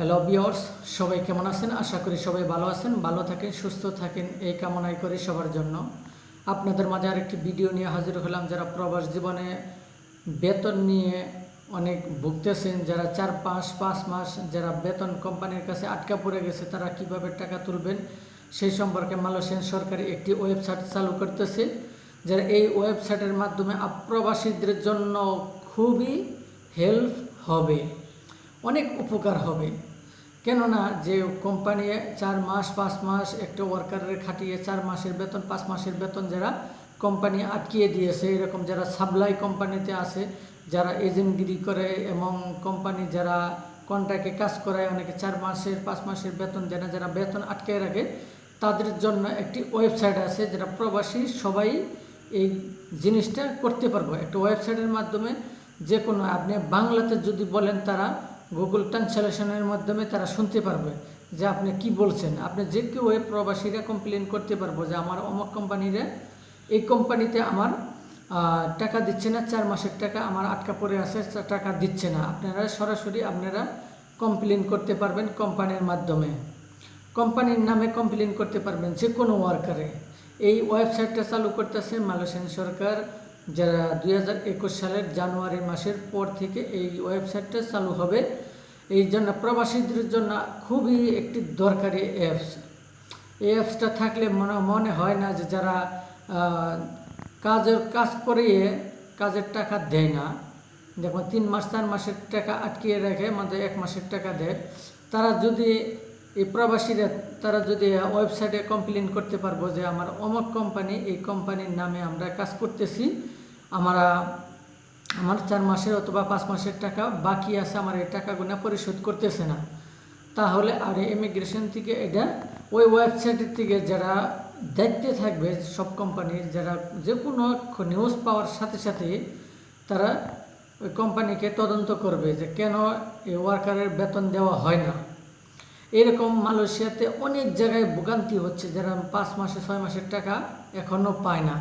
Hello বিয়র্স সবাই কেমন আছেন? আশা করি সবাই ভালো আছেন। ভালো থাকেন, সুস্থ থাকেন। এই কামনাই করি সবার জন্য। আপনাদের মাঝে আরেকটি ভিডিও নিয়ে হাজির হলাম যারা প্রবাস জীবনে বেতন নিয়ে অনেক ভুগতেছেন, যারা চার পাঁচ পাঁচ মাস যারা বেতন কোম্পানির কাছে আটকা পড়ে গেছে, তারা কীভাবে টাকা তুলবেন? সেই সম্পর্কে মালয়েশিয়ান সরকারি একটি ওয়েবসাইট চালু করতেছে, যারা এই ওয়েবসাইটের মাধ্যমে আপ্রবাসীদের জন্য খুবই হেল্প হবে, অনেক উপকার হবে। কেননা যে কোম্পানি চার মাস, পাঁচ মাস একটা ওয়ার্কারের খাটিয়ে চার মাসের বেতন, পাঁচ মাসের বেতন যারা কোম্পানি আটকিয়ে দিয়েছে, এরকম যারা সাপ্লাই কোম্পানিতে আছে, যারা এজেন্টগিরি করে এবং কোম্পানি যারা কন্ট্রাক্টে কাজ করায়, অনেকে চার মাসের, পাঁচ মাসের বেতন দেয় না, যারা বেতন আটকে রাখে, তাদের জন্য একটি ওয়েবসাইট আছে যেটা প্রবাসী সবাই এই জিনিসটা করতে পারব। একটা ওয়েবসাইটের মাধ্যমে যে কোনো আপনি বাংলাতে যদি বলেন তারা গুগল ট্রান্সলেশনের মাধ্যমে তারা শুনতে পারবে যে আপনি কি বলছেন। আপনি যে কেউ ওই প্রবাসীরা কমপ্লেন করতে পারব যে আমার অমুক কোম্পানিরা এই কোম্পানিতে আমার টাকা দিচ্ছে না, চার মাসের টাকা আমার আটকা পড়ে আছে টাকা দিচ্ছে না। আপনারা সরাসরি আপনারা কমপ্লেন করতে পারবেন কোম্পানির মাধ্যমে। কোম্পানির নামে কমপ্লেন করতে পারবেন যে কোনো ওয়ার্কারে এই ওয়েবসাইটটা চালু করতেছে মালয়েশিয়ান সরকার যারা দুই হাজার একুশ সালের জানুয়ারি মাসের পর থেকে এই ওয়েবসাইটটা চালু হবে, এই জন্য প্রবাসীদের জন্য খুবই একটি দরকারি অ্যাপস এই অ্যাপসটা থাকলে মনে মনে হয় না যে যারা কাজের কাজ করিয়ে কাজের টাকা দেয় না। দেখুন, তিন মাস, চার মাসের টাকা আটকিয়ে রাখে মানে এক মাসের টাকা দেয়। তারা যদি, এই প্রবাসীরা, তারা যদি ওয়েবসাইটে কমপ্লেন করতে পারব যে আমার অমুক কোম্পানি এই কোম্পানির নামে আমরা কাজ করতেছি আমরা, আমার চার মাসের অথবা পাঁচ মাসের টাকা বাকি আছে, আমার এই টাকাগুলো পরিশোধ করতেছে না। তাহলে আর ইমিগ্রেশন থেকে এটা, ওই ওয়েবসাইটের থেকে যারা দেখতে থাকবে, সব কোম্পানির যারা যে কোনো নিউজ পাওয়ার সাথে সাথে তারা ওই কোম্পানিকে তদন্ত করবে যে কেন এই ওয়ার্কারের বেতন দেওয়া হয় না। এরকম মালয়েশিয়াতে অনেক জায়গায় ভোগান্তি হচ্ছে, যারা পাঁচ মাসে ছয় মাসের টাকা এখনও পায় না।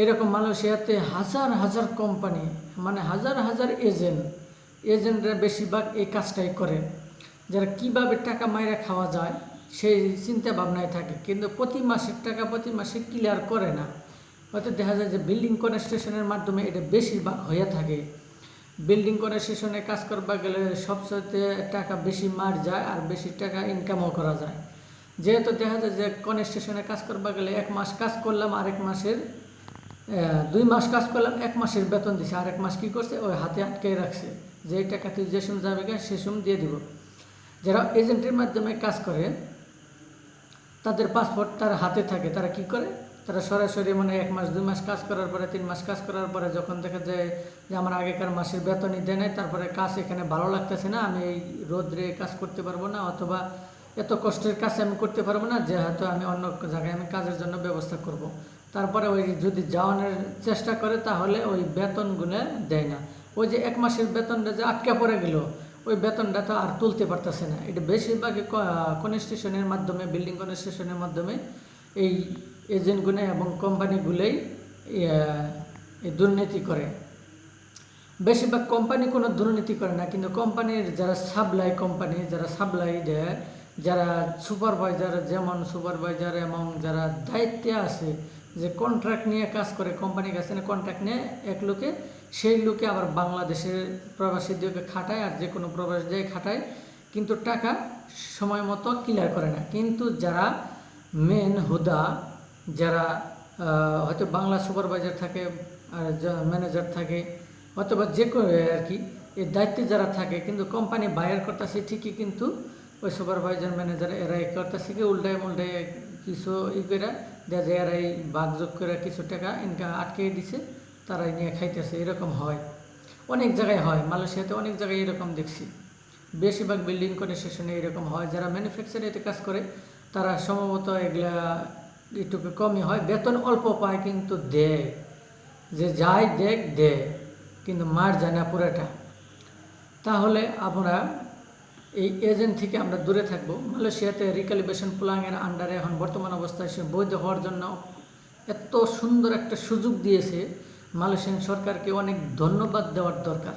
এরকম মালয়েশিয়াতে হাজার হাজার কোম্পানি মানে হাজার হাজার এজেন্ট, এজেন্টরা বেশিরভাগ এই কাজটাই করে, যারা কীভাবে টাকা মাইরা খাওয়া যায় সেই চিন্তা ভাবনায় থাকে। কিন্তু প্রতি মাসের টাকা প্রতি মাসে ক্লিয়ার করে না। হয়তো দেখা যায় যে বিল্ডিং কনস্ট্রাকশনের মাধ্যমে এটা বেশিরভাগ হয়ে থাকে। বিল্ডিং কনস্ট্রাকশনে কাজ করবা গেলে সবচেয়ে টাকা বেশি মার যায় আর বেশি টাকা ইনকামও করা যায়। যেহেতু দেখা যায় যে কনস্ট্রাকশনে কাজ করবা গেলে এক মাস কাজ করলাম, আরেক মাসের দুই মাস কাজ করলাম, এক মাসের বেতন দিছে। আর এক মাস কি করছে? ওই হাতে আটকে রাখছে। যে টাকা তুই যে সময় যাবে সে সময় দিয়ে দিব। যারা এজেন্টের মাধ্যমে কাজ করে, তাদের পাসপোর্ট তার হাতে থাকে। তারা কি করে? তারা সরাসরি মানে এক মাস, দুই মাস কাজ করার পরে, তিন মাস কাজ করার পরে যখন দেখা যায় যে আমার আগেকার মাসের বেতনই দেয় নাই, তারপরে কাজ এখানে ভালো লাগতেছে না, আমি এই রোদ্রে কাজ করতে পারব না, অথবা এত কষ্টের কাজ আমি করতে পারব না যে হয়তো আমি অন্য জায়গায় আমি কাজের জন্য ব্যবস্থা করব। তারপরে ওই যদি যাওয়ানোর চেষ্টা করে, তাহলে ওই বেতন বেতনগুলো দেয় না। ওই যে এক মাসের বেতনটা যে আটকে পড়ে গেল, ওই বেতনটা তো আর তুলতে পারতেছে না। এটা বেশিরভাগই কনস্ট্রাকশনের মাধ্যমে, বিল্ডিং কনস্ট্রাকশনের মাধ্যমে এই এজেন্টগুলো এবং কোম্পানিগুলোই দুর্নীতি করে। বেশিরভাগ কোম্পানি কোনো দুর্নীতি করে না, কিন্তু কোম্পানির যারা সাপ্লাই কোম্পানি যারা সাপ্লাই দেয়, যারা সুপারভাইজার যেমন সুপারভাইজার এবং যারা দায়িত্বে আছে যে কন্ট্রাক্ট নিয়ে কাজ করে কোম্পানির কাছে কন্ট্রাক্ট নিয়ে এক লোকে, সেই লোকে আবার বাংলাদেশের প্রবাসীদেরকে খাটায় আর যে কোনো প্রবাসী দিয়ে খাটায়, কিন্তু টাকা সময় মতো ক্লিয়ার করে না। কিন্তু যারা মেন হুদা, যারা হয়তো বাংলা সুপারভাইজার থাকে, আর ম্যানেজার থাকে, অথবা যে আর কি এই দায়িত্বে যারা থাকে, কিন্তু কোম্পানি বায়ার করতেছে ঠিকই, কিন্তু ওই সুপারভাইজার ম্যানেজার এরাই করতেছে কি উল্টায় উল্টায় কিছু ই করে দেখা যায় এরাই বাগযোগ করে কিছু টাকা ইনকাম আটকে দিছে, তারাই নিয়ে খাইতেছে, এরকম হয়। অনেক জায়গায় হয়, মালয়েশিয়াতে অনেক জায়গায় এরকম দেখছি। বেশিরভাগ বিল্ডিং কনস্ট্রাকশনে এরকম হয়, যারা ম্যানুফ্যাকচারিতে কাজ করে, তারা সম্ভবত এগুলা একটু কমই হয়, বেতন অল্প পায় কিন্তু দেয়। যে যাই দেখ দে কিন্তু মার যায় না পুরাটা। তাহলে আমরা এই এজেন্ট থেকে আমরা দূরে থাকব। মালয়েশিয়াতে রিক্যালিব্রেশন প্লাংয়ের আন্ডারে এখন বর্তমান অবস্থায় সে বৈধ হওয়ার জন্য এত সুন্দর একটা সুযোগ দিয়েছে। মালয়েশিয়ান সরকারকে অনেক ধন্যবাদ দেওয়ার দরকার।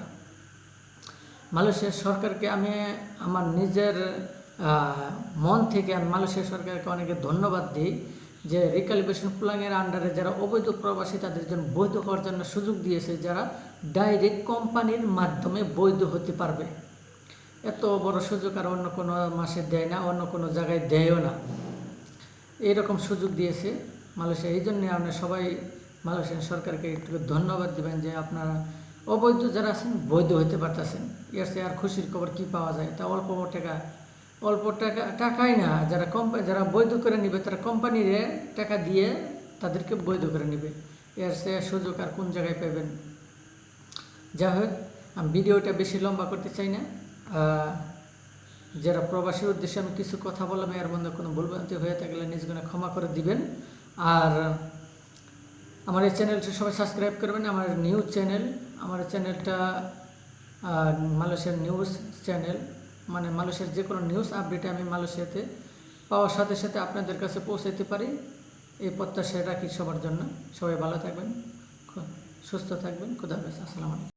মালয়েশিয়ার সরকারকে আমি আমার নিজের মন থেকে আমি মালয়েশিয়া সরকারকে অনেকে ধন্যবাদ দিই যে রিক্যালিব্রেশন প্ল্যানের আন্ডারে যারা অবৈধ প্রবাসী তাদের জন্য বৈধ হওয়ার জন্য সুযোগ দিয়েছে, যারা ডাইরেক্ট কোম্পানির মাধ্যমে বৈধ হতে পারবে। এত বড় সুযোগ আর অন্য কোনো মাসে দেয় না, অন্য কোনো জায়গায় দেয়ও না। এইরকম সুযোগ দিয়েছে মালয়েশিয়া। এই জন্যে আমরা সবাই মালয়েশিয়ান সরকারকে একটু ধন্যবাদ দেবেন যে আপনারা অবৈধ যারা আছেন, বৈধ হতে পারতেছেন। এর চেয়ে আর খুশির খবর কি পাওয়া যায়? তা অল্প টাকা অল্প টাকা, টাকাই না। যারা কোম্পানি যারা বৈধ করে নিবে, তারা কোম্পানির টাকা দিয়ে তাদেরকে বৈধ করে নিবে। এর চেয়ে সুযোগ আর কোন জায়গায় পাবেন যাই হোক, আমি ভিডিওটা বেশি লম্বা করতে চাই না। যারা প্রবাসীর উদ্দেশ্যে আমি কিছু কথা বললাম, এর মধ্যে কোনো ভুলভ্রান্তি হয়ে থাকলে নিজগুলো ক্ষমা করে দিবেন। আর আমার এই চ্যানেলটা সবাই সাবস্ক্রাইব করবেন, আমার নিউজ চ্যানেল, আমার চ্যানেলটা মালয়েশিয়ার নিউজ চ্যানেল মানে মালয়েশিয়ার যে কোনো নিউজ আপডেট আমি মালয়েশিয়াতে পাওয়ার সাথে সাথে আপনাদের কাছে পৌঁছাতে পারি। এই প্রত্যাশা রাখি সবার জন্য। সবাই ভালো থাকবেন সুস্থ থাকবেন। খুদা হাফেজ। আসসালামু আলাইকুম।